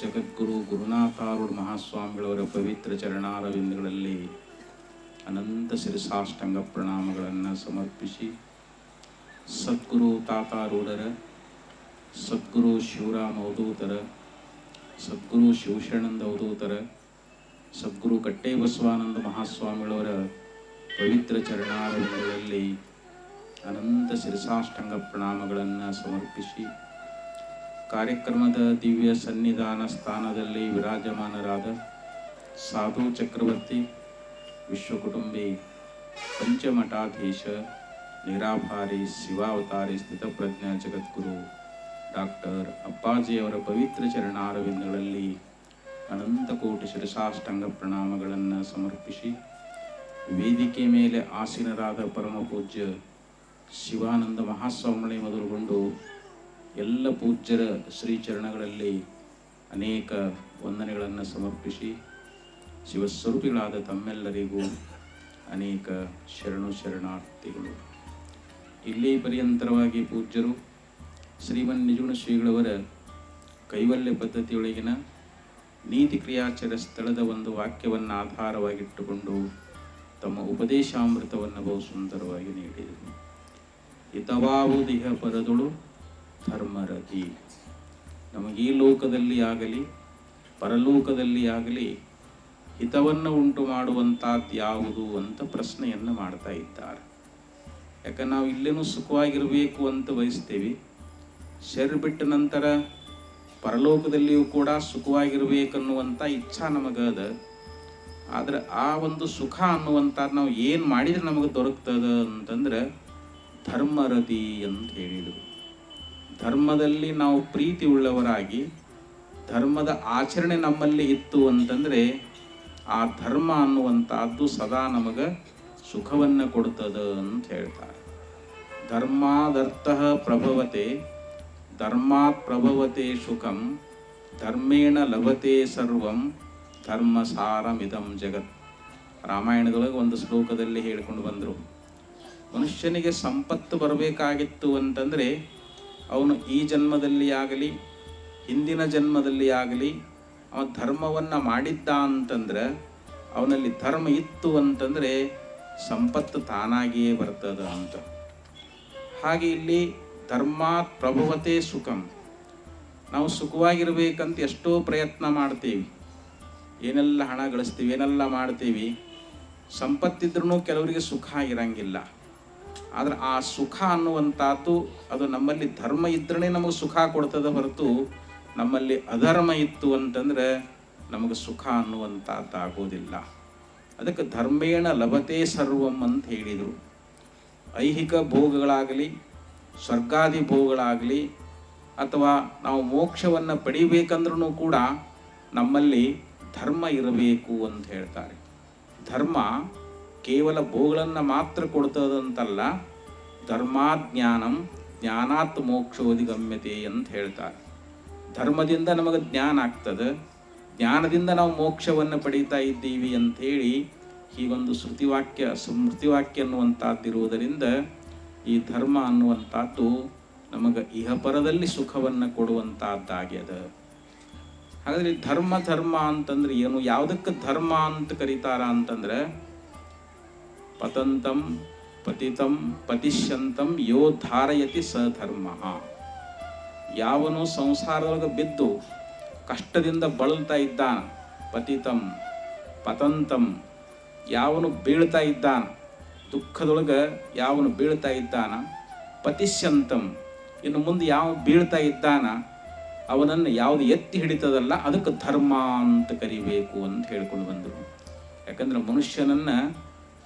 ಜಗದ್ಗುರು ಗುರುನಾಥಾರೂಢ ಮಹಾಸ್ವಾಮಿಗಳವರ ಪವಿತ್ರ ಚರಣಾರವಿಂದಗಳಲ್ಲಿ ಅನಂತ ಶಿರಸಾಷ್ಟಂಗ ಪ್ರಣಾಮಗಳನ್ನು ಸಮರ್ಪಿಸಿ ಸದ್ಗುರು ತಾತಾರೂಢರ, ಸದ್ಗುರು ಶಿವರಾಮ ಅವಧೂತರ ಸದ್ಗುರು ಶಿವಶರಣಂದ ಅವಧೂತರ ಸದ್ಗುರು ಕಟ್ಟೆ ಬಸವಾನಂದ ಮಹಾಸ್ವಾಮಿಗಳವರ ಪವಿತ್ರ ಚರಣಾರವಿಂದಗಳಲ್ಲಿ ಅನಂತ ಶಿರಸಾಷ್ಟಂಗ ಪ್ರಣಾಮಗಳನ್ನು ಸಮರ್ಪಿಸಿ ಕಾರ್ಯಕ್ರಮದ ದಿವ್ಯ ಸನ್ನಿಧಾನ ಸ್ಥಾನದಲ್ಲಿ ವಿರಾಜಮಾನರಾದ ಸಾಧು ಚಕ್ರವರ್ತಿ, ವಿಶ್ವಕುಟುಂಬಿ, ಪಂಚಮಠಾಧೀಶ, ನಿರಾಭಾರಿ, ಶಿವಾವತಾರಿ ಸ್ಥಿತಪ್ರಜ್ಞ ಜಗದ್ಗುರು ಡಾಕ್ಟರ್ ಅಪ್ಪಾಜಿಯವರ ಪವಿತ್ರ ಚರಣಾರವಿಂದಗಳಲ್ಲಿ ಅನಂತ ಕೋಟಿ ಶಿರಸಾಷ್ಟಂಗ ಪ್ರಣಾಮಗಳನ್ನು ಸಮರ್ಪಿಸಿ ವೇದಿಕೆ ಮೇಲೆ ಆಸೀನರಾದ ಪರಮ ಪೂಜ್ಯ ಶಿವಾನಂದ ಮಹಾಸ್ವಾಮಿ ಮೊದಲುಗೊಂಡು ಎಲ್ಲ ಪೂಜ್ಯರ ಶ್ರೀಚರಣಗಳಲ್ಲಿ ಅನೇಕ ವಂದನೆಗಳನ್ನು ಸಮರ್ಪಿಸಿ ಶಿವಸ್ವರೂಪಿಗಳಾದ ತಮ್ಮೆಲ್ಲರಿಗೂ ಅನೇಕ ಶರಣು ಶರಣಾರ್ಥಿಗಳು. ಇಲ್ಲಿ ಪರ್ಯಂತರವಾಗಿ ಪೂಜ್ಯರು ಶ್ರೀಮನ್ ನಿಜುಣ ಶ್ರೀಗಳವರ ಕೈವಲ್ಯ ಪದ್ಧತಿಯೊಳಗಿನ ನೀತಿ ಕ್ರಿಯಾಚರ ಸ್ಥಳದ ಒಂದು ವಾಕ್ಯವನ್ನು ಆಧಾರವಾಗಿಟ್ಟುಕೊಂಡು ತಮ್ಮ ಉಪದೇಶಾಮೃತವನ್ನು ಬಹು ಸುಂದರವಾಗಿ ನೀಡಿದರು ಹಿತವಾವುದಿಹ ಪರದೊಳು ಧರ್ಮರತಿ. ನಮಗೆ ಈ ಲೋಕದಲ್ಲಿ ಆಗಲಿ, ಪರಲೋಕದಲ್ಲಿ ಆಗಲಿ ಹಿತವನ್ನು ಉಂಟು ಮಾಡುವಂಥದ್ದು ಯಾವುದು ಅಂತ ಪ್ರಶ್ನೆಯನ್ನು ಮಾಡ್ತಾ ಇದ್ದಾರೆ. ಯಾಕಂದ್ರೆ ನಾವು ಇಲ್ಲೇನೂ ಸುಖವಾಗಿರಬೇಕು ಅಂತ ಬಯಸ್ತೇವೆ. ಶರೀರ ಬಿಟ್ಟ ನಂತರ ಪರಲೋಕದಲ್ಲಿಯೂ ಕೂಡ ಸುಖವಾಗಿರ್ಬೇಕನ್ನುವಂಥ ಇಚ್ಛಾ ನಮಗದ. ಆದರೆ ಆ ಒಂದು ಸುಖ ಅನ್ನುವಂಥದ್ದು ನಾವು ಏನು ಮಾಡಿದ್ರೆ ನಮಗೆ ದೊರಕ್ತದ ಅಂತಂದ್ರೆ ಧರ್ಮರತಿ ಅಂತ ಹೇಳಿದರು. ಧರ್ಮದಲ್ಲಿ ನಾವು ಪ್ರೀತಿ ಉಳ್ಳವರಾಗಿ ಧರ್ಮದ ಆಚರಣೆ ನಮ್ಮಲ್ಲಿ ಇತ್ತು ಅಂತಂದರೆ ಆ ಧರ್ಮ ಅನ್ನುವಂಥದ್ದು ಸದಾ ನಮಗೆ ಸುಖವನ್ನು ಕೊಡ್ತದ ಅಂತ ಹೇಳ್ತಾರೆ. ಧರ್ಮಾದರ್ಥ ಪ್ರಭವತೆ ಧರ್ಮಾತ್ ಪ್ರಭವತೆ ಸುಖಂ, ಧರ್ಮೇಣ ಲಭತೆ ಸರ್ವಂ, ಧರ್ಮ ಸಾರಮಿದಂ ಜಗತ್. ರಾಮಾಯಣದೊಳಗೆ ಒಂದು ಶ್ಲೋಕದಲ್ಲಿ ಹೇಳಿಕೊಂಡು ಬಂದರು. ಮನುಷ್ಯನಿಗೆ ಸಂಪತ್ತು ಬರಬೇಕಾಗಿತ್ತು ಅಂತಂದರೆ ಅವನು ಈ ಜನ್ಮದಲ್ಲಿ ಆಗಲಿ, ಹಿಂದಿನ ಜನ್ಮದಲ್ಲಿ ಆಗಲಿ, ಅವ ಧರ್ಮವನ್ನು ಮಾಡಿದ್ದ ಅಂತಂದ್ರೆ, ಅವನಲ್ಲಿ ಧರ್ಮ ಇತ್ತು ಅಂತಂದರೆ ಸಂಪತ್ತು ತಾನಾಗಿಯೇ ಬರ್ತದ ಅಂತ. ಹಾಗೆ ಇಲ್ಲಿ ಧರ್ಮಾತ್ ಪ್ರಭುವತೆ ಸುಖಂ. ನಾವು ಸುಖವಾಗಿರ್ಬೇಕಂತ ಎಷ್ಟೋ ಪ್ರಯತ್ನ ಮಾಡ್ತೀವಿ. ಏನೆಲ್ಲ ಹಣ ಗಳಿಸ್ತೀವಿ, ಏನೆಲ್ಲ ಮಾಡ್ತೀವಿ ಸಂಪತ್ತಿದ್ರೂ ಕೆಲವರಿಗೆ ಸುಖ ಇರಂಗಿಲ್ಲ. ಆದ್ರೆ ಆ ಸುಖ ಅನ್ನುವಂಥದ್ದು ಅದು ನಮ್ಮಲ್ಲಿ ಧರ್ಮ ಇದ್ರೇ ನಮಗೆ ಸುಖ ಕೊಡ್ತದ ಹೊರತು ನಮ್ಮಲ್ಲಿ ಅಧರ್ಮ ಇತ್ತು ಅಂತಂದ್ರೆ ನಮಗೆ ಸುಖ ಅನ್ನುವಂಥದ್ದು ಆಗೋದಿಲ್ಲ ಅದಕ್ಕೆ ಧರ್ಮೇಣ ಲಭತೆ ಸರ್ವಂ ಅಂತ ಹೇಳಿದರು. ಐಹಿಕ ಭೋಗಗಳಾಗಲಿ, ಸ್ವರ್ಗಾದಿ ಭೋಗಗಳಾಗಲಿ, ಅಥವಾ ನಾವು ಮೋಕ್ಷವನ್ನು ಪಡಿಬೇಕಂದ್ರೂ ಕೂಡ ನಮ್ಮಲ್ಲಿ ಧರ್ಮ ಇರಬೇಕು ಅಂತ ಹೇಳ್ತಾರೆ. ಧರ್ಮ ಕೇವಲ ಭೋಗಗಳನ್ನು ಮಾತ್ರ ಕೊಡ್ತದಂತಲ್ಲ, ಧರ್ಮಾಜ್ಞಾನಂ ಜ್ಞಾನಾತ್ ಮೋಕ್ಷೋದಿ ಗಮ್ಯತೆ ಅಂತ ಹೇಳ್ತಾರೆ. ಧರ್ಮದಿಂದ ನಮಗೆ ಜ್ಞಾನ ಆಗ್ತದೆ, ಜ್ಞಾನದಿಂದ ನಾವು ಮೋಕ್ಷವನ್ನು ಪಡೀತಾ ಇದ್ದೀವಿ ಅಂಥೇಳಿ ಹೀಗೊಂದು ಶ್ರುತಿವಾಕ್ಯ, ಸ್ಮೃತಿವಾಕ್ಯ ಅನ್ನುವಂಥದ್ದಿರುವುದರಿಂದ ಈ ಧರ್ಮ ಅನ್ನುವಂಥದ್ದು ನಮಗೆ ಇಹಪರದಲ್ಲಿ ಸುಖವನ್ನು ಕೊಡುವಂಥದ್ದಾಗ್ಯದ. ಹಾಗಾದರೆ ಧರ್ಮ ಧರ್ಮ ಅಂತಂದ್ರೆ ಏನು? ಯಾವುದಕ್ಕೆ ಧರ್ಮ ಅಂತ ಕರೀತಾರ ಅಂತಂದ್ರೆ ಪತಂತಂ ಪತಿತಂ ಪತಿಷ್ಯಂತಂ ಯೋ ಧಾರಯತಿ ಸ ಧರ್ಮ. ಯಾವನು ಸಂಸಾರದೊಳಗೆ ಬಿದ್ದು ಕಷ್ಟದಿಂದ ಬಳಲ್ತಾ ಇದ್ದಾನ, ಪತಿತಂ ಪತಂತಂ ಯಾವನು ಬೀಳ್ತಾ ಇದ್ದಾನ, ದುಃಖದೊಳಗೆ ಯಾವನು ಬೀಳ್ತಾ ಇದ್ದಾನ, ಪತಿಷ್ಯಂತಂ ಇನ್ನು ಮುಂದೆ ಯಾವ ಬೀಳ್ತಾ ಇದ್ದಾನ, ಅವನನ್ನು ಯಾವುದು ಎತ್ತಿ ಹಿಡಿತದಲ್ಲ ಅದಕ್ಕೆ ಧರ್ಮ ಅಂತ ಕರಿಬೇಕು ಅಂತ ಹೇಳ್ಕೊಂಡು ಬಂದರು. ಯಾಕಂದ್ರೆ ಮನುಷ್ಯನನ್ನ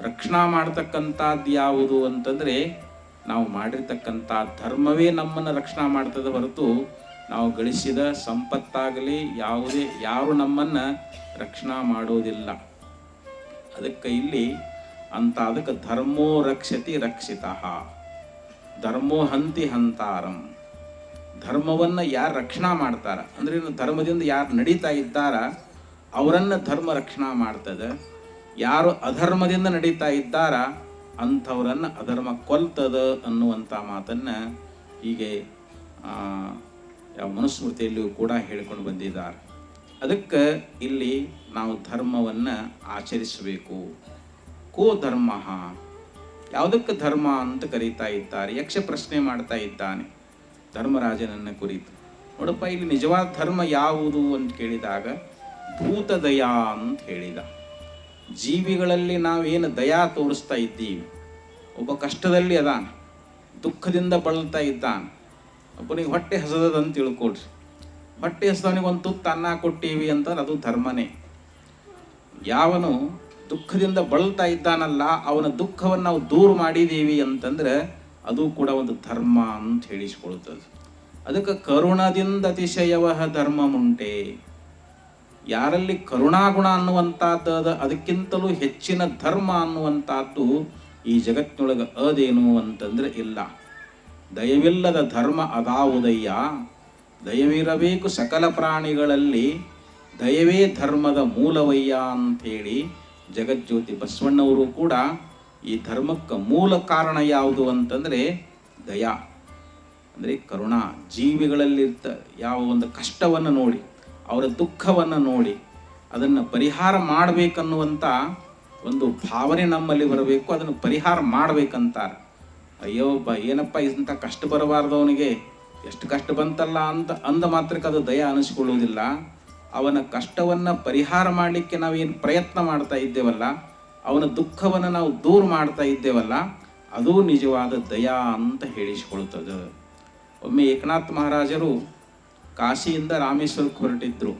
ರಕ್ಷಣಾ ಮಾಡ್ತಕ್ಕಂಥದ್ದು ಯಾವುದು ಅಂತಂದರೆ ನಾವು ಮಾಡಿರ್ತಕ್ಕಂಥ ಧರ್ಮವೇ ನಮ್ಮನ್ನು ರಕ್ಷಣಾ ಮಾಡ್ತದೆ ಹೊರತು ನಾವು ಗಳಿಸಿದ ಸಂಪತ್ತಾಗಲಿ ಯಾವುದೇ, ಯಾರು ನಮ್ಮನ್ನು ರಕ್ಷಣಾ ಮಾಡೋದಿಲ್ಲ. ಅದಕ್ಕೆ ಇಲ್ಲಿ ಅಂತ ಅದಕ್ಕೆ ಧರ್ಮೋ ರಕ್ಷತಿ ರಕ್ಷಿತ. ಧರ್ಮೋ ಹಂತಿ ಹಂತಾರಂ. ಧರ್ಮವನ್ನು ಯಾರು ರಕ್ಷಣಾ ಮಾಡ್ತಾರ? ಅಂದ್ರೆ ಧರ್ಮದಿಂದ ಯಾರು ನಡೀತಾ ಇದ್ದಾರ, ಅವರನ್ನು ಧರ್ಮ ರಕ್ಷಣಾ ಮಾಡ್ತದೆ. ಯಾರು ಅಧರ್ಮದಿಂದ ನಡೀತಾ ಇದ್ದಾರ, ಅಂಥವರನ್ನು ಅಧರ್ಮ ಕೊಲ್ತದ ಅನ್ನುವಂಥ ಮಾತನ್ನು ಹೀಗೆ ಮನುಸ್ಮೃತಿಯಲ್ಲಿಯೂ ಕೂಡ ಹೇಳಿಕೊಂಡು ಬಂದಿದ್ದಾರೆ. ಅದಕ್ಕೆ ಇಲ್ಲಿ ನಾವು ಧರ್ಮವನ್ನು ಆಚರಿಸಬೇಕು. ಕೋ ಧರ್ಮ. ಯಾವುದಕ್ಕೆ ಧರ್ಮ ಅಂತ ಕರೀತಾ ಇದ್ದಾರೆ, ಯಕ್ಷ ಪ್ರಶ್ನೆ ಮಾಡ್ತಾ ಇದ್ದಾನೆ ಧರ್ಮರಾಜನನ್ನು ಕುರಿತು. ನೋಡಪ್ಪ, ಇಲ್ಲಿ ನಿಜವಾದ ಧರ್ಮ ಯಾವುದು ಅಂತ ಕೇಳಿದಾಗ ಭೂತದಯ ಅಂತ ಹೇಳಿದ. ಜೀವಿಗಳಲ್ಲಿ ನಾವೇನು ದಯಾ ತೋರಿಸ್ತಾ ಇದ್ದೀವಿ, ಒಬ್ಬ ಕಷ್ಟದಲ್ಲಿ ಅದಾನ, ದುಃಖದಿಂದ ಬಳಲ್ತಾ ಇದ್ದಾನೆ, ಒಬ್ಬನಿಗೆ ಹೊಟ್ಟೆ ಹಸದದ ಅಂತ ತಿಳ್ಕೊಳ್ರಿ. ಹೊಟ್ಟೆ ಹಸದವನಿಗೆ ಒಂದು ತುತ್ತು ಅನ್ನ ಕೊಟ್ಟೀವಿ ಅಂತ ಅದು ಧರ್ಮನೇ. ಯಾವನು ದುಃಖದಿಂದ ಬಳಲ್ತಾ ಇದ್ದಾನಲ್ಲ, ಅವನ ದುಃಖವನ್ನು ನಾವು ದೂರ ಮಾಡಿದ್ದೀವಿ ಅಂತಂದ್ರೆ ಅದು ಕೂಡ ಒಂದು ಧರ್ಮ ಅಂತ ಹೇಳಿಸ್ಕೊಳ್ತದೆ. ಅದಕ್ಕೆ ಕರುಣದಿಂದ ಅತಿಶಯವಹ ಧರ್ಮ ಮುಂಟೆ ಯಾರಲ್ಲಿ ಕರುಣಾಗುಣ ಅನ್ನುವಂಥದ್ದು ಅದ ಅದಕ್ಕಿಂತಲೂ ಹೆಚ್ಚಿನ ಧರ್ಮ ಅನ್ನುವಂಥದ್ದು ಈ ಜಗತ್ತಿನೊಳಗೆ ಅದೇನು ಅಂತಂದರೆ ಇಲ್ಲ. ದಯವಿಲ್ಲದ ಧರ್ಮ ಅದಾವುದಯ್ಯ. ದಯವಿರಬೇಕು ಸಕಲ ಪ್ರಾಣಿಗಳಲ್ಲಿ ದಯವೇ ಧರ್ಮದ ಮೂಲವಯ್ಯ ಅಂಥೇಳಿ ಜಗಜ್ಯೋತಿ ಬಸವಣ್ಣವರು ಕೂಡ ಈ ಧರ್ಮಕ್ಕೆ ಮೂಲ ಕಾರಣ ಯಾವುದು ಅಂತಂದರೆ ದಯಾ. ಅಂದರೆ ಕರುಣಾ. ಜೀವಿಗಳಲ್ಲಿರ್ತ ಯಾವ ಒಂದು ಕಷ್ಟವನ್ನು ನೋಡಿ. ಅವರ ದುಃಖವನ್ನು ನೋಡಿ ಅದನ್ನು ಪರಿಹಾರ ಮಾಡಬೇಕನ್ನುವಂಥ ಒಂದು ಭಾವನೆ ನಮ್ಮಲ್ಲಿ ಬರಬೇಕು, ಅದನ್ನು ಪರಿಹಾರ ಮಾಡಬೇಕಂತಾರೆ. ಅಯ್ಯೋ, ಬ, ಏನಪ್ಪ ಇಂಥ ಕಷ್ಟ ಬರಬಾರ್ದು ಅವನಿಗೆ, ಎಷ್ಟು ಕಷ್ಟ ಬಂತಲ್ಲ ಅಂತ, ಅಂದ ಮಾತ್ರಕ್ಕೆ ಅದು ದಯ ಅನಿಸ್ಕೊಳ್ಳುವುದಿಲ್ಲ. ಅವನ ಕಷ್ಟವನ್ನು ಪರಿಹಾರ ಮಾಡಲಿಕ್ಕೆ ನಾವೇನು ಪ್ರಯತ್ನ ಮಾಡ್ತಾ ಇದ್ದೇವಲ್ಲ, ಅವನ ದುಃಖವನ್ನು ನಾವು ದೂರ ಮಾಡ್ತಾ ಇದ್ದೇವಲ್ಲ, ಅದು ನಿಜವಾದ ದಯಾ ಅಂತ ಹೇಳಿಸಿಕೊಳ್ತದೆ ಒಮ್ಮೆ ಏಕನಾಥ್ ಮಹಾರಾಜರು ಕಾಶಿಯಿಂದ ರಾಮೇಶ್ವರಕ್ಕೆ ಹೊರಟಿದ್ರು.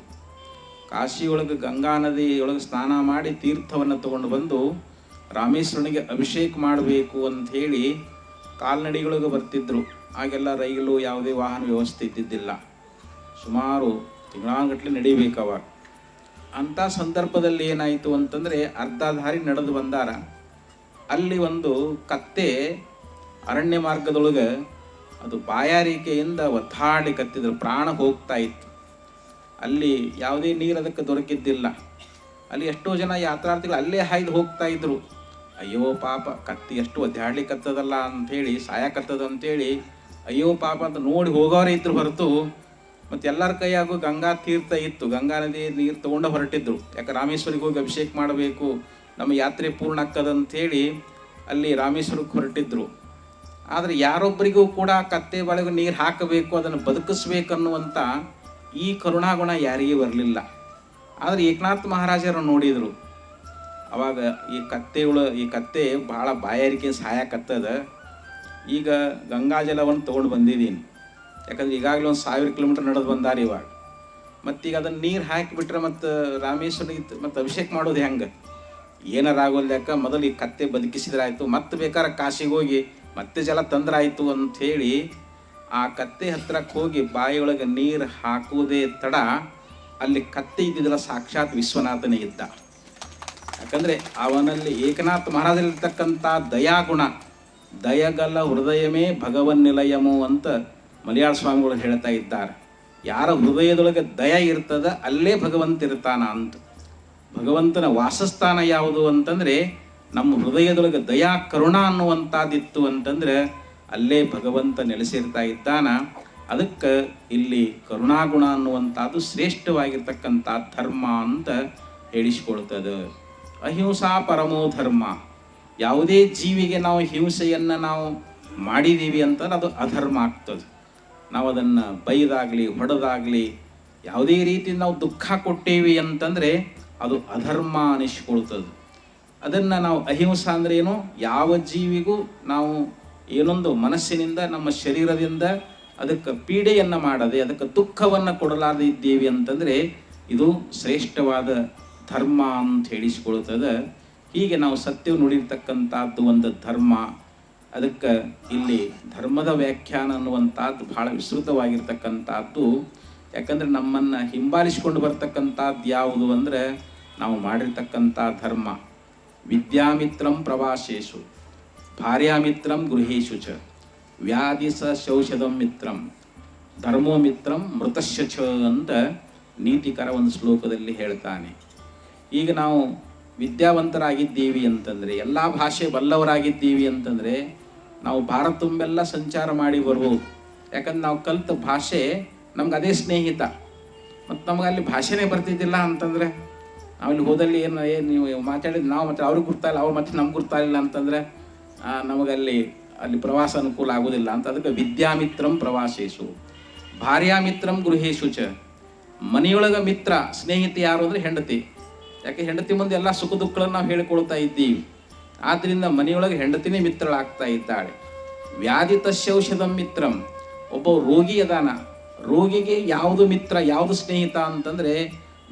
ಕಾಶಿಯೊಳಗೆ ಗಂಗಾ ನದಿಯೊಳಗೆ ಸ್ನಾನ ಮಾಡಿ ತೀರ್ಥವನ್ನು ತಗೊಂಡು ಬಂದು ರಾಮೇಶ್ವರನಿಗೆ ಅಭಿಷೇಕ ಮಾಡಬೇಕು ಅಂತ ಹೇಳಿ ಕಾಲ್ನಡಿಗಳಿಗೆ ಬರ್ತಿದ್ರು. ಆಗೆಲ್ಲ ರೈಲು ಯಾವುದೇ ವಾಹನ ವ್ಯವಸ್ಥೆ ಇದ್ದಿದ್ದಿಲ್ಲ. ಸುಮಾರು ತಿಂಗಳಾಂಗಟ್ಲೆ ನಡಿಬೇಕು ಅವಾಗ ಅಂಥ ಸಂದರ್ಭದಲ್ಲಿ ಏನಾಯಿತು ಅಂತಂದರೆ ಅರ್ಧ ದಾರಿ ನಡೆದು ಬಂದಾರ. ಅಲ್ಲಿ ಒಂದು ಕತ್ತೆ ಅರಣ್ಯ ಮಾರ್ಗದೊಳಗೆ ಅದು ಬಾಯಾರಿಕೆಯಿಂದ ಒತ್ತಾಡಿ ಕತ್ತಿದ್ರು, ಪ್ರಾಣ ಹೋಗ್ತಾ ಇತ್ತು. ಅಲ್ಲಿ ಯಾವುದೇ ನೀರು ಅದಕ್ಕೆ ದೊರಕಿದ್ದಿಲ್ಲ. ಅಲ್ಲಿ ಎಷ್ಟೋ ಜನ ಯಾತ್ರಾರ್ಥಿಗಳು ಅಲ್ಲೇ ಹಾಯ್ದು ಹೋಗ್ತಾ ಇದ್ರು. ಅಯ್ಯೋ ಪಾಪ, ಕತ್ತಿ ಎಷ್ಟು ಒದ್ದಾಡ್ಲಿಕ್ಕತ್ತದಲ್ಲ ಅಂಥೇಳಿ, ಸಾಯಕತ್ತದ ಅಂತೇಳಿ ಅಯ್ಯೋ ಪಾಪ ಅಂತ ನೋಡಿ ಹೋಗೋರೇ ಇದ್ರು ಹೊರತು. ಮತ್ತು ಎಲ್ಲರ ಕೈಯಾಗೂ ಗಂಗಾ ತೀರ್ಥ ಇತ್ತು. ಗಂಗಾ ನದಿ ನೀರು ತೊಗೊಂಡು ಹೊರಟಿದ್ರು. ಯಾಕೆ ರಾಮೇಶ್ವರಿಗೆ ಹೋಗಿ ಅಭಿಷೇಕ ಮಾಡಬೇಕು? ನಮ್ಮ ಯಾತ್ರೆ ಪೂರ್ಣ ಆಗ್ತದಂಥೇಳಿ ಅಲ್ಲಿ ರಾಮೇಶ್ವರಕ್ಕೆ ಹೊರಟಿದ್ರು. ಆದರೆ ಯಾರೊಬ್ಬರಿಗೂ ಕೂಡ ಕತ್ತೆ ಬಳಗ ನೀರು ಹಾಕಬೇಕು, ಅದನ್ನು ಬದುಕಿಸ್ಬೇಕನ್ನುವಂಥ ಈ ಕರುಣಾಗುಣ ಯಾರಿಗೂ ಬರಲಿಲ್ಲ. ಆದರೆ ಏಕನಾಥ್ ಮಹಾರಾಜರು ನೋಡಿದರು, ಅವಾಗ ಈ ಕತ್ತೆಗಳು ಈ ಕತ್ತೆ ಭಾಳ ಬಾಯಾರಿಕೆ ಸಹಾಯಕತ್ತದ ಈಗ ಗಂಗಾಜಲವನ್ನು ತೊಗೊಂಡು ಬಂದಿದ್ದೀನಿ ಯಾಕಂದ್ರೆ ಈಗಾಗಲೇ ಒಂದು ಸಾವಿರ ಕಿಲೋಮೀಟರ್ ನಡೆದು ಬಂದಾರ ಇವಾಗ. ಮತ್ತೀಗ ಅದನ್ನು ನೀರು ಹಾಕಿಬಿಟ್ರೆ ಮತ್ತು ರಾಮೇಶ್ವರಿಗೆ ಮತ್ತು ಅಭಿಷೇಕ ಮಾಡೋದು ಹೆಂಗೆ? ಏನಾರ ಯಾಕೆ ಮೊದಲು ಈ ಕತ್ತೆ ಬದುಕಿಸಿದ್ರಾಯ್ತು, ಮತ್ತೆ ಬೇಕಾದ್ರೆ ಕಾಶಿಗೆ ಹೋಗಿ ಮತ್ತೆ ಜಲ ತಂದ್ರಾಯಿತು ಅಂಥೇಳಿ ಆ ಕತ್ತೆ ಹತ್ರಕ್ಕೆ ಹೋಗಿ ಬಾಯಿಯೊಳಗೆ ನೀರು ಹಾಕುವುದೇ ತಡ, ಅಲ್ಲಿ ಕತ್ತೆ ಇದ್ದಿದ್ದಲ್ಲ ಸಾಕ್ಷಾತ್ ವಿಶ್ವನಾಥನೇ ಇದ್ದ. ಯಾಕಂದರೆ ಅವನಲ್ಲಿ ಏಕನಾಥ ಮಹಾರಾಜಲ್ಲಿರ್ತಕ್ಕಂಥ ದಯಾಗುಣ ದಯಗಲ್ಲ ಹೃದಯಮೇ ಭಗವನ್ ನಿಲಯಮು ಅಂತ ಮಲಯಾಳ ಸ್ವಾಮಿಗಳು ಹೇಳ್ತಾ ಇದ್ದಾರೆ. ಯಾರ ಹೃದಯದೊಳಗೆ ದಯ ಇರ್ತದ, ಅಲ್ಲೇ ಭಗವಂತ ಇರ್ತಾನ ಅಂತ ಭಗವಂತನ ವಾಸಸ್ಥಾನ ಯಾವುದು ಅಂತಂದ್ರೆ ನಮ್ಮ ಹೃದಯದೊಳಗೆ ದಯಾ ಕರುಣ ಅನ್ನುವಂಥದ್ದಿತ್ತು ಅಂತಂದ್ರೆ ಅಲ್ಲೇ ಭಗವಂತ ನೆಲೆಸಿರ್ತಾ ಇದ್ದಾನ. ಅದಕ್ಕೆ ಇಲ್ಲಿ ಕರುಣಾಗುಣ ಅನ್ನುವಂಥದ್ದು ಶ್ರೇಷ್ಠವಾಗಿರ್ತಕ್ಕಂಥ ಧರ್ಮ ಅಂತ ಹೇಳಿಸಿಕೊಳ್ತದೆ. ಅಹಿಂಸಾ ಪರಮೋ ಧರ್ಮ. ಯಾವುದೇ ಜೀವಿಗೆ ನಾವು ಹಿಂಸೆಯನ್ನು ನಾವು ಮಾಡಿದ್ದೀವಿ ಅಂತಂದ್ರೆ ಅದು ಅಧರ್ಮ ಆಗ್ತದೆ. ನಾವು ಅದನ್ನು ಬೈದಾಗಲಿ, ಹೊಡೆದಾಗಲಿ, ಯಾವುದೇ ರೀತಿ ನಾವು ದುಃಖ ಕೊಟ್ಟೇವಿ ಅಂತಂದರೆ ಅದು ಅಧರ್ಮ ಅನಿಸ್ಕೊಳ್ತದೆ. ಅದನ್ನು ನಾವು ಅಹಿಂಸಾ ಅಂದ್ರೆ ಏನು? ಯಾವ ಜೀವಿಗೂ ನಾವು ಏನೊಂದು ಮನಸ್ಸಿನಿಂದ, ನಮ್ಮ ಶರೀರದಿಂದ ಅದಕ್ಕೆ ಪೀಡೆಯನ್ನು ಮಾಡದೆ, ಅದಕ್ಕೆ ದುಃಖವನ್ನು ಕೊಡಲಾರದೆ ಇದ್ದೀವಿ ಅಂತಂದರೆ ಇದು ಶ್ರೇಷ್ಠವಾದ ಧರ್ಮ ಅಂತ ಹೇಳಿಸಿಕೊಳ್ಳುತ್ತದೆ. ಹೀಗೆ ನಾವು ಸತ್ಯವು ನುಡಿರ್ತಕ್ಕಂಥದ್ದು ಒಂದು ಧರ್ಮ. ಅದಕ್ಕೆ ಇಲ್ಲಿ ಧರ್ಮದ ವ್ಯಾಖ್ಯಾನ ಅನ್ನುವಂಥದ್ದು ಬಹಳ ವಿಸ್ತೃತವಾಗಿರ್ತಕ್ಕಂಥದ್ದು. ಯಾಕಂದ್ರೆ ನಮ್ಮನ್ನು ಹಿಂಬಾಲಿಸಿಕೊಂಡು ಬರ್ತಕ್ಕಂಥದ್ದು ಯಾವುದು ಅಂದರೆ ನಾವು ಮಾಡಿರ್ತಕ್ಕಂಥ ಧರ್ಮ. ವಿದ್ಯಾಮಿತ್ರಂ ಪ್ರವಾಸೇಶು, ಭಾರ್ಯಾಮಿತ್ರಂ ಗೃಹೇಶು ಚ ವ್ಯಾಧಿ ಸ ಶೌಷಧಂ ಮಿತ್ರಂ ಧರ್ಮೋ ಮಿತ್ರಂ ಮೃತಶ್ಯ ಚ ಅಂತ ನೀತಿಕರ ಒಂದು ಶ್ಲೋಕದಲ್ಲಿ ಹೇಳ್ತಾನೆ. ಈಗ ನಾವು ವಿದ್ಯಾವಂತರಾಗಿದ್ದೀವಿ ಅಂತಂದರೆ, ಎಲ್ಲ ಭಾಷೆ ಬಲ್ಲವರಾಗಿದ್ದೀವಿ ಅಂತಂದರೆ, ನಾವು ಭಾರತ ತುಂಬೆಲ್ಲ ಸಂಚಾರ ಮಾಡಿ ಬರ್ಬೋದು. ಯಾಕಂದ್ರೆ ನಾವು ಕಲಿತ ಭಾಷೆ ನಮ್ಗೆ ಅದೇ ಸ್ನೇಹಿತ. ಮತ್ತು ನಮಗೆ ಅಲ್ಲಿ ಭಾಷೆನೇ ಬರ್ತಿದ್ದಿಲ್ಲ ಅಂತಂದರೆ ನಾವಲ್ಲಿ ಹೋದಲ್ಲಿ ಏನು ಏನು ನೀವು ಮಾತಾಡಿದ್ರೆ ನಾವು ಮತ್ತೆ ಅವ್ರಿಗೆ ಗುರ್ತಾಯಿಲ್ಲ ಅವ್ರು ಮತ್ತೆ ನಮ್ಗೆ ಗುರ್ತಾಯಿಲ್ಲ ಅಂತಂದರೆ ನಮಗಲ್ಲಿ, ಅಲ್ಲಿ ಪ್ರವಾಸ ಅನುಕೂಲ ಆಗೋದಿಲ್ಲ ಅಂತ. ಅದಕ್ಕೆ ವಿದ್ಯಾಮಿತ್ರಂ ಪ್ರವಾಸೇಶು. ಭಾರ್ಯಾಮಿತ್ರಂ ಗೃಹೇಶು ಚ. ಮನೆಯೊಳಗ ಮಿತ್ರ, ಸ್ನೇಹಿತ ಯಾರು ಅಂದರೆ ಹೆಂಡತಿ. ಯಾಕೆ ಹೆಂಡತಿ ಮುಂದೆ ಎಲ್ಲ ಸುಖ ದುಃಖಗಳನ್ನು ನಾವು ಹೇಳಿಕೊಳ್ತಾ ಇದ್ದೀವಿ. ಆದ್ದರಿಂದ ಮನೆಯೊಳಗೆ ಹೆಂಡತಿನೇ ಮಿತ್ರಳಾಗ್ತಾ ಇದ್ದಾಳೆ. ವ್ಯಾಧಿ ತಸ್ಯೌಷಧಂ ಮಿತ್ರಂ. ಒಬ್ಬ ರೋಗಿ ಅದಾನ. ರೋಗಿಗೆ ಯಾವುದು ಮಿತ್ರ, ಯಾವುದು ಸ್ನೇಹಿತ ಅಂತಂದರೆ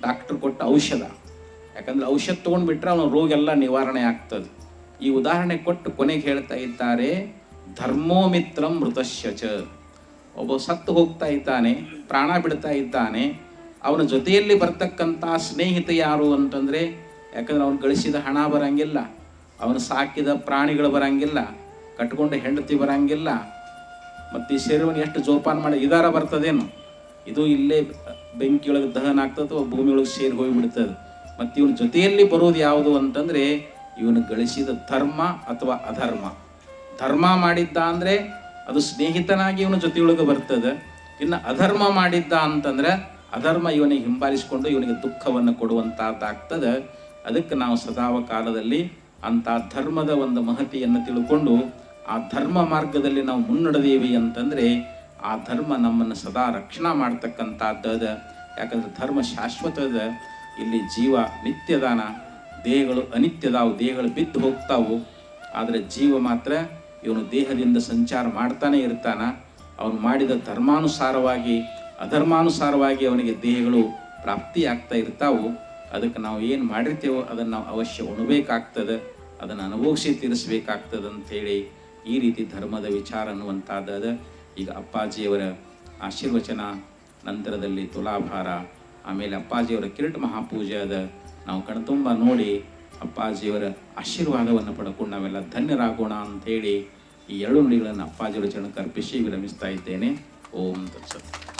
ಡಾಕ್ಟರ್ ಕೊಟ್ಟ ಔಷಧ. ಯಾಕಂದ್ರೆ ಔಷಧ ತೊಗೊಂಡ್ಬಿಟ್ರೆ ಅವನ ರೋಗ ಎಲ್ಲ ನಿವಾರಣೆ ಆಗ್ತದೆ. ಈ ಉದಾಹರಣೆ ಕೊಟ್ಟು ಕೊನೆಗೆ ಹೇಳ್ತಾ ಇದ್ದಾರೆ, ಧರ್ಮೋಮಿತ್ರಂ ಮೃತಶ್ಯ ಚ. ಒಬ್ಬ ಸತ್ತು ಹೋಗ್ತಾ ಇದ್ದಾನೆ, ಪ್ರಾಣ ಬಿಡ್ತಾ ಇದ್ದಾನೆ. ಅವನ ಜೊತೆಯಲ್ಲಿ ಬರ್ತಕ್ಕಂಥ ಸ್ನೇಹಿತ ಯಾರು ಅಂತಂದರೆ, ಯಾಕಂದ್ರೆ ಅವನು ಗಳಿಸಿದ ಹಣ ಬರಂಗಿಲ್ಲ, ಅವನು ಸಾಕಿದ ಪ್ರಾಣಿಗಳು ಬರಂಗಿಲ್ಲ, ಕಟ್ಕೊಂಡ ಹೆಂಡತಿ ಬರಂಗಿಲ್ಲ, ಮತ್ತು ಈ ಶರೀರವನ್ನು ಎಷ್ಟು ಜೋಪಾನ ಮಾಡಿ, ಇದಾರ ಬರ್ತದೇನು. ಇದು ಇಲ್ಲೇ ಬೆಂಕಿಯೊಳಗೆ ದಹನ ಆಗ್ತದೆ ಭೂಮಿಯೊಳಗೆ ಸೇರಿ ಹೋಗಿಬಿಡ್ತದೆ. ಮತ್ತು ಇವನ ಜೊತೆಯಲ್ಲಿ ಬರೋದು ಯಾವುದು ಅಂತಂದರೆ ಇವನು ಗಳಿಸಿದ ಧರ್ಮ ಅಥವಾ ಅಧರ್ಮ. ಧರ್ಮ ಮಾಡಿದ್ದ ಅಂದರೆ ಅದು ಸ್ನೇಹಿತನಾಗಿ ಇವನ ಜೊತೆಯೊಳಗೆ ಬರ್ತದೆ. ಇನ್ನು ಅಧರ್ಮ ಮಾಡಿದ್ದ ಅಂತಂದ್ರೆ ಅಧರ್ಮ ಇವನಿಗೆ ಹಿಂಬಾಲಿಸಿಕೊಂಡು ಇವನಿಗೆ ದುಃಖವನ್ನು ಕೊಡುವಂಥದ್ದಾಗ್ತದೆ ಅದಕ್ಕೆ ನಾವು ಸದಾವ ಕಾಲದಲ್ಲಿ ಅಂಥ ಧರ್ಮದ ಒಂದು ಮಹತಿಯನ್ನು ತಿಳ್ಕೊಂಡು ಆ ಧರ್ಮ ಮಾರ್ಗದಲ್ಲಿ ನಾವು ಮುನ್ನಡೆದೇವಿ ಅಂತಂದರೆ ಆ ಧರ್ಮ ನಮ್ಮನ್ನು ಸದಾ ರಕ್ಷಣಾ ಮಾಡ್ತಕ್ಕಂಥದ್ದದ. ಯಾಕಂದ್ರೆ ಧರ್ಮ ಶಾಶ್ವತದ. ಇಲ್ಲಿ ಜೀವ ನಿತ್ಯದಾನ, ದೇಹಗಳು ಅನಿತ್ಯದಾವು, ದೇಹಗಳು ಬಿದ್ದು ಹೋಗ್ತಾವು. ಆದರೆ ಜೀವ ಮಾತ್ರ ಇವನು ದೇಹದಿಂದ ಸಂಚಾರ ಮಾಡ್ತಾನೆ ಇರ್ತಾನ. ಅವನು ಮಾಡಿದ ಧರ್ಮಾನುಸಾರವಾಗಿ, ಅಧರ್ಮಾನುಸಾರವಾಗಿ ಅವನಿಗೆ ದೇಹಗಳು ಪ್ರಾಪ್ತಿಯಾಗ್ತಾ ಇರ್ತಾವು. ಅದಕ್ಕೆ ನಾವು ಏನು ಮಾಡಿರ್ತೇವೋ ಅದನ್ನು ನಾವು ಅವಶ್ಯ ಉಣಬೇಕಾಗ್ತದೆ. ಅದನ್ನು ಅನುಭವಿಸಿ ತೀರಿಸಬೇಕಾಗ್ತದೆ ಅಂಥೇಳಿ ಈ ರೀತಿ ಧರ್ಮದ ವಿಚಾರ ಅನ್ನುವಂಥದ್ದು ಈಗ ಅಪ್ಪಾಜಿಯವರ ಆಶೀರ್ವಚನ ನಂತರದಲ್ಲಿ ತುಲಾಭಾರ. ಆಮೇಲೆ ಅಪ್ಪಾಜಿಯವರ ಕಿರೀಟ ಮಹಾಪೂಜೆ ಅದ ನಾವು ಕಣ್ತುಂಬ ನೋಡಿ ಅಪ್ಪಾಜಿಯವರ ಆಶೀರ್ವಾದವನ್ನು ಪಡ್ಕೊಂಡು ನಾವೆಲ್ಲ ಧನ್ಯರಾಗೋಣ ಅಂತೇಳಿ ಈ ಎರಡು ನುಡಿಗಳನ್ನು ಅಪ್ಪಾಜಿಯವರ ಚರಣಕ್ಕೆ ಅರ್ಪಿಸಿ ವಿರಮಿಸ್ತಾ ಇದ್ದೇನೆ. ಓಂ ತತ್ಸತ್.